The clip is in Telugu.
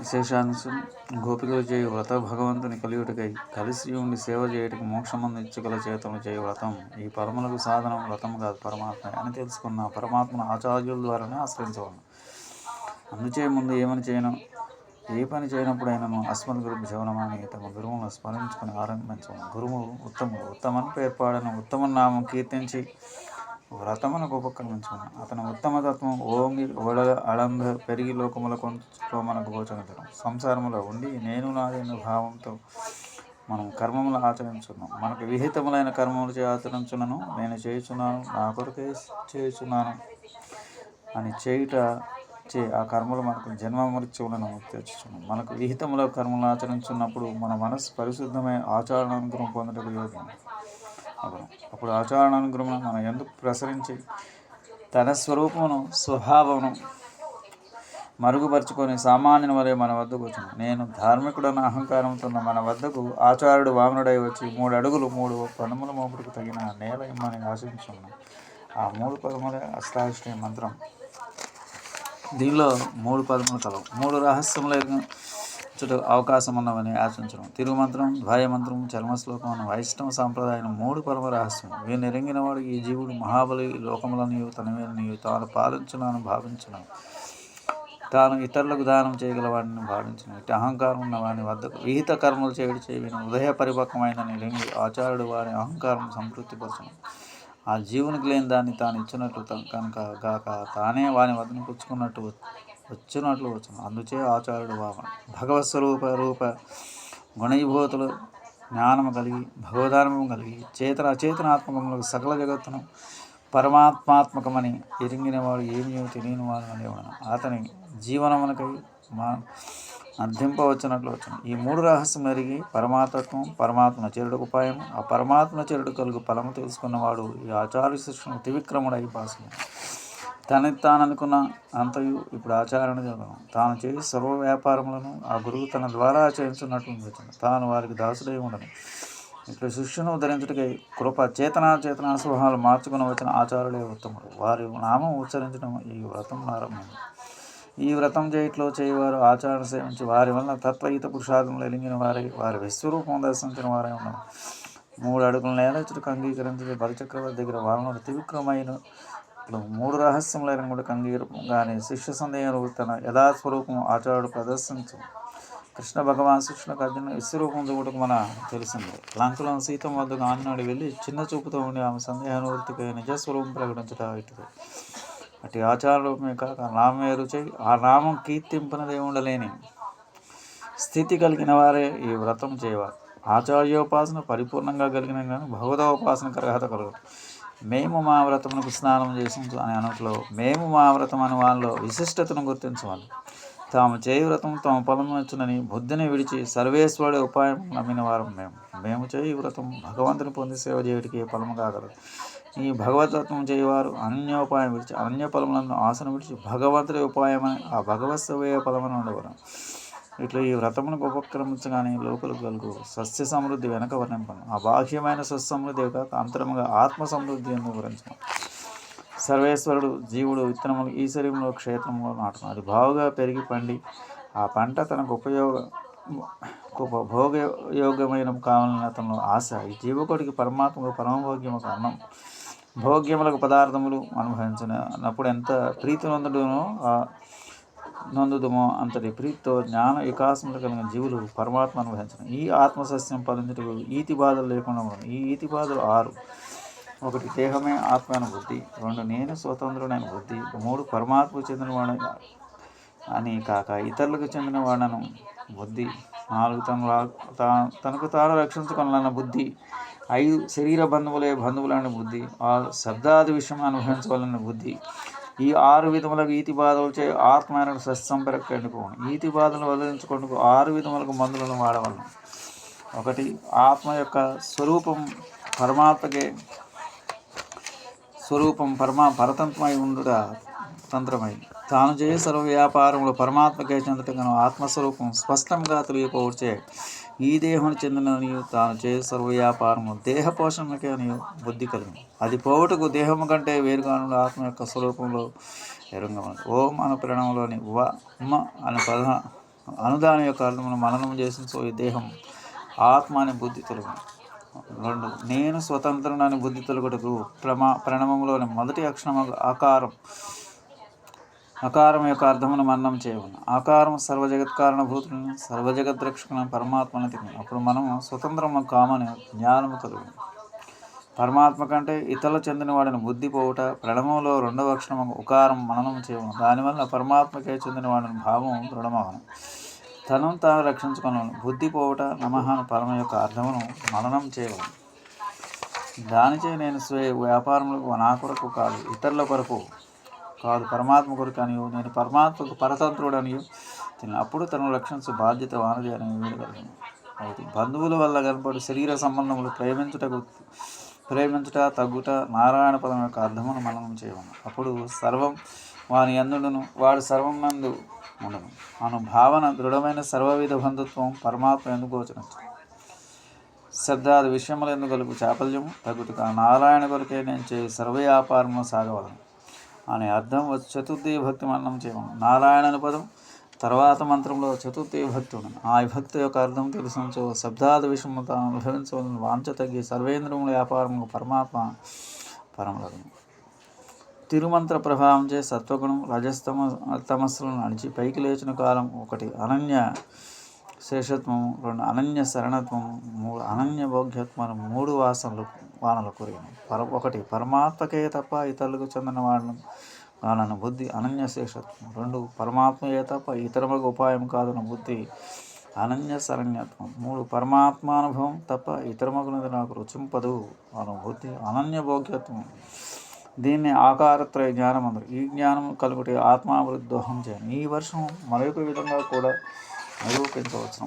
విశేషాంశం. గోపికలు చేయు వ్రత భగవంతుని కలియుటకై. కలిసి ఉండి సేవ చేయటకు మోక్షమందు ఇచ్చుగల చేతము చేయ వ్రతం. ఈ పరములకు సాధనం వ్రతం కాదు పరమాత్మ అని తెలుసుకున్న పరమాత్మను ఆచార్యుల ద్వారానే ఆశ్రయించవలను అందుచే ముందు ఏమని చేయను? ఏ పని చేయనప్పుడైనను అస్మద్ గురు జీవనమాని తమ గురువులను స్మరించుకొని ఆరంభించము గురువు ఉత్తముడు. ఉత్తమని పేర్పాడను. ఉత్తమ నామం కీర్తించి వ్రతమునకు ఉపక్రమించుకున్నాను అతని ఉత్తమతత్వం ఓంగి ఓడ అడంబ పెరిగి లోకముల కొంచెంలో మనకు గోచరించడం సంసారములో ఉండి నేను నాదైన భావంతో మనం కర్మములు ఆచరించున్నాం మనకు విహితములైన కర్మములు చే ఆచరించున్నాను నేను చేయుచున్నాను నా కొరకే చేయుచున్నాను అని చేయుట చే ఆ కర్మలు మనకు జన్మ మృత్యువులను తెచ్చుచున్నాం మనకు విహితముల కర్మలు ఆచరించున్నప్పుడు మన మనసు పరిశుద్ధమై ఆచరణ అనుగ్రహం పొందటకు యోగ్యం అప్పుడు అప్పుడు ఆచరణానుగ్రహం మనం ఎందుకు ప్రసరించి తన స్వరూపమును స్వభావమును మరుగుపరుచుకొని సామాన్యుని వలె మన వద్దకు వచ్చింది నేను ధార్మికుడన్న అహంకారంతో మన వద్దకు ఆచార్యుడు వామనుడై వచ్చి మూడు అడుగులు మూడు పదముల మోపుడుకు తగిన నేల ఇమ్మని ఆశించున్నాను ఆ మూడు పదములే అష్టాష్టమి మంత్రం. దీనిలో మూడు పదములు కలవు. మూడు రహస్యముల చుట అవకాశం ఉన్నవని ఆశించడం తిరుమంత్రం ధ్వాయమంత్రం చర్మశ్లోకం అన్న వైష్ణవ సాంప్రదాయం మూడు పరమ రహస్యం. వీరిని ఎరింగిన వాడికి ఈ జీవుడు మహాబలి లోకములనియు తన మీద తాను పాలించునని భావించున్నాను తాను ఇతరులకు దానం చేయగలవాడిని భావించిన. ఇటు అహంకారం ఉన్న వాని వద్దకు విహిత కర్మలు చేయడు చేయని. ఉదయ పరిపక్వమైన లింగి ఆచార్యుడు వారి అహంకారం సంతృప్తిపరచను. ఆ జీవునికి లేని దాన్ని తాను ఇచ్చినట్లు కనుక గాక తానే వాని వద్దను పుచ్చుకున్నట్టు వచ్చినట్లు వచ్చిన అందుచే ఆచార్యుడు భావన భగవత్ స్వరూప రూప గుణీభూతులు జ్ఞానము కలిగి భగవధానము కలిగి చేతన అచేతనాత్మకములకు సకల జగత్తును పరమాత్మాత్మకమని ఎరిగినవాడు ఏమీ తెలియని వాడు అనేవాడు. అతని జీవనమునకై మా అర్థింపవచ్చినట్లు వచ్చును. ఈ మూడు రహస్యం ఎరిగి పరమాత్మత్వం పరమాత్మ చేరుడు ఉపాయం ఆ పరమాత్మ చేరుడు కలుగు ఫలము తెలుసుకున్నవాడు ఈ ఆచార్య శిష్యును త్రివిక్రముడై పాసును తనకి తాను అనుకున్న అంతయు ఇప్పుడు ఆచారణ జరగను తాను చేసి సర్వ వ్యాపారములను ఆ గురువు తన ద్వారా ఆచరించున్నట్లు తాను వారికి దాసుడై ఉండను. ఇట్లా శిష్యును ఉద్ధరించుటకై కృప చేతనా చేతనా స్వభావాలు మార్చుకుని వచ్చిన ఆచారులే ఉత్తముడు. వారి నామం ఉచ్చరించడం ఈ వ్రతం ప్రారంభం. ఈ వ్రతం చేయట్లో చేయవారు ఆచారణ సేవించి వారి వలన తత్వయుత పురుషార్థములు ఎలిగిన వారై వారి విశ్వరూపం దర్శించిన వారై ఉన్నారు మూడు అడుగుల నేరచుడికి అంగీకరించే బలచక్రవర్తి దగ్గర వాళ్ళను త్రివిక్రమైన మూడు రహస్యములైన కూడా అంగీకరింపు కానీ శిష్య సందేహం తన యథాస్వరూపం ఆచార్యుడు ప్రదర్శించు. కృష్ణ భగవాన్ శిష్యులకు అర్జున విశ్వరూపం చూడటం మన తెలిసింది. లంకలను సీతం వద్దకు ఆంజనాడు వెళ్ళి చిన్న చూపుతో ఉండి ఆమె సందేహానువృత్తికి నిజస్వరూపం ప్రకటించడం ఇటుది అటు ఆచారరూపమే కాక నామే రుచి ఆ నామం కీర్తింపనదే ఉండలేని స్థితి కలిగిన వారే ఈ వ్రతం చేయవారు. ఆచార్యోపాసన పరిపూర్ణంగా కలిగిన కానీ భగవదోపాసనకు అర్హత కలగదు మేము మా వ్రతమునకు స్నానం చేసి అనే అనట్లో మేము మా వ్రతం అని వాళ్ళలో విశిష్టతను గుర్తించవాలి తాము చేయి వ్రతం తమ ఫలం బుద్ధిని విడిచి సర్వేశ్వరుడి ఉపాయం నమ్మిన వారం మేము. మేము చేయి వ్రతం భగవంతుని పొంది సేవ చేయడానికి ఫలము కాగలదు. ఈ భగవతత్వం చేయవారు అన్యోపాయం విడిచి అన్య ఫలములను ఆసన విడిచి భగవంతుడి ఉపాయమని ఆ భగవత్ సేవ ఫలమని ఉండవరం ఇట్లా ఈ వ్రతములకు ఉపక్రమించగానే లోపల కలుగు సస్య సమృద్ధి వెనక వర్ణింపను. ఆ బాహ్యమైన సస్సమృద్ధి కాక అంతరముగా ఆత్మ సమృద్ధి అని వివరించను. సర్వేశ్వరుడు జీవుడు విత్తనములు ఈ శరీరంలో క్షేత్రంలో నాటును. అది బావుగా పెరిగి పండి ఆ పంట తనకు ఉపయోగ ఉపభోగయోగ్యమైన కావాలని అతను ఆశ. ఈ జీవకుడికి పరమాత్మకు పరమభోగ్యము కారణం భోగ్యములకు పదార్థములు అనుభవించినప్పుడు ఎంత ప్రీతి నందుదమో అంతటి ప్రీతితో జ్ఞాన వికాసములు కలిగిన జీవులు పరమాత్మ అనుభవించడం ఈ ఆత్మసస్యం పదించుటకు ఈతి బాధలు లేకుండా ఉండడం ఈ ఈతి బాధలు ఆరు. ఒకటి దేహమే ఆత్మైన బుద్ధి. రెండు నేను స్వతంత్రుడైన బుద్ధి. మూడు పరమాత్మకు చెందినవాడ అని కాక ఇతరులకు చెందినవాడను బుద్ధి. నాలుగు తన తనకు తాను రక్షించుకోవాలన్న బుద్ధి. ఐదు శరీర బంధువులే బంధువులైన బుద్ధి. ఆరు శబ్దాది విషయం అనుభవించవాలన్న బుద్ధి. ఈ ఆరు విధములకు ఈతి బాధలు చే ఆత్మైన సత్సంపరకు ఈతి బాధలు వదిలించుకుంటూ ఆరు విధములకు మందులను వాడవలను. ఒకటి ఆత్మ యొక్క స్వరూపం పరమాత్మకే స్వరూపం పరమా పరతంత్రమై ఉండుట తంత్రమై. తాను చేయ సర్వ వ్యాపారంలో పరమాత్మకే చెందటను ఆత్మస్వరూపం స్పష్టంగా తెలియపోవచ్చే ఈ దేహమును చెందిననియు తాను చేయ సర్వ వ్యాపారము దేహ పోషణకే అని బుద్ధి కలిగి అది పోవుటకు దేహము కంటే వేరుగాను ఆత్మ యొక్క స్వరూపంలో ఎరుంగమని. ఓం అను ప్రణంలోని వ మ అనే ప్రధాన అనుదానం యొక్క అర్థమును మననం చేసిన సో ఈ దేహం ఆత్మ అని బుద్ధి తొలగు రెండు నేను స్వతంత్రుడని బుద్ధి తొలగటకు ప్రమా ప్రణమంలోని మొదటి అక్షరం ఆకారం అకారం యొక్క అర్థమును మన్నం చేయవలను ఆకారం సర్వజగత్కారణ భూతులను సర్వజగద్రక్షకుని పరమాత్మని తిని అప్పుడు మనము స్వతంత్రము కామని జ్ఞానము కలుగు పరమాత్మ కంటే ఇతరులు చెందిన వాడిని బుద్ధి పోవుట ప్రణమంలో రెండవ అక్షరం ఉకారం మననం చేయవను దానివల్ల పరమాత్మకే చెందిన వాడిని భావం దృఢమవను తనను తాను రక్షించుకున్నాను బుద్ధి పోవుట నమహాను పరమ యొక్క అర్థమును మననం చేయవలను దానిచే నేను స్వయ వ్యాపారములకు నా కొరకు కాదు ఇతరుల కొరకు కాదు పరమాత్మ కొరకు అని నేను పరమాత్మకు పరతంత్రుడని తిని అప్పుడు తను రక్షించే బాధ్యత వానది అని వీడగలను అవుతుంది బంధువుల వల్ల కనపడు శరీర సంబంధములు ప్రేమించుటకు ప్రేమించుట తగ్గుట నారాయణ పదం యొక్క అర్థమును మననం చేయవను అప్పుడు సర్వం వాని అందుడును వాడు సర్వం నందు ఉండను. అను భావన దృఢమైన సర్వవిధ బంధుత్వం పరమాత్మ ఎందుకు గోచరించు? శ్రద్ధాది విషయములు ఎందుకు కలుపు చాపల్యము? తగ్గుతుగా నారాయణ కొరకే నేను చేసే సర్వ వ్యాపారము సాగవలను. అనే అర్థం వచ్చి చతుర్థి భక్తి మరణం చేయమని నారాయణ పదం తర్వాత మంత్రంలో చతుర్థి భక్తుడు ఆ విభక్తి యొక్క అర్థం తెలిసినచో శబ్దాద విషయము తాను అనుభవించవలసిన వాంఛ తగ్గి సర్వేంద్రముల వ్యాపారము పరమాత్మ పరమలగం తిరుమంత్ర ప్రభావంచే సత్వగుణం రజస్తమ తమస్సులను అణిచి పైకి లేచిన కాలం ఒకటి అనన్య శేషత్వము రెండు అనన్య శరణత్వము మూడు అనన్య భోగ్యత్వము మూడు వాసనలు వానలు కురిగిన పర ఒకటి పరమాత్మకే తప్ప ఇతరులకు చెందిన వాళ్ళను కానన్న బుద్ధి అనన్య శేషత్వం రెండు పరమాత్మయే తప్ప ఇతరులకు ఉపాయం కాదన్న బుద్ధి అనన్య శరణ్యత్వం. మూడు పరమాత్మానుభవం తప్ప ఇతరమగునది నాకు రుచింపదు అను బుద్ధి అనన్య భోగ్యత్వం దీన్ని ఆకారత్రయ జ్ఞానం అందరు ఈ జ్ఞానం కలుగుటి ఆత్మాభివృద్ధి దోహం చేయాలి ఈ వర్షం మరొక విధంగా కూడా నిరూపించవచ్చు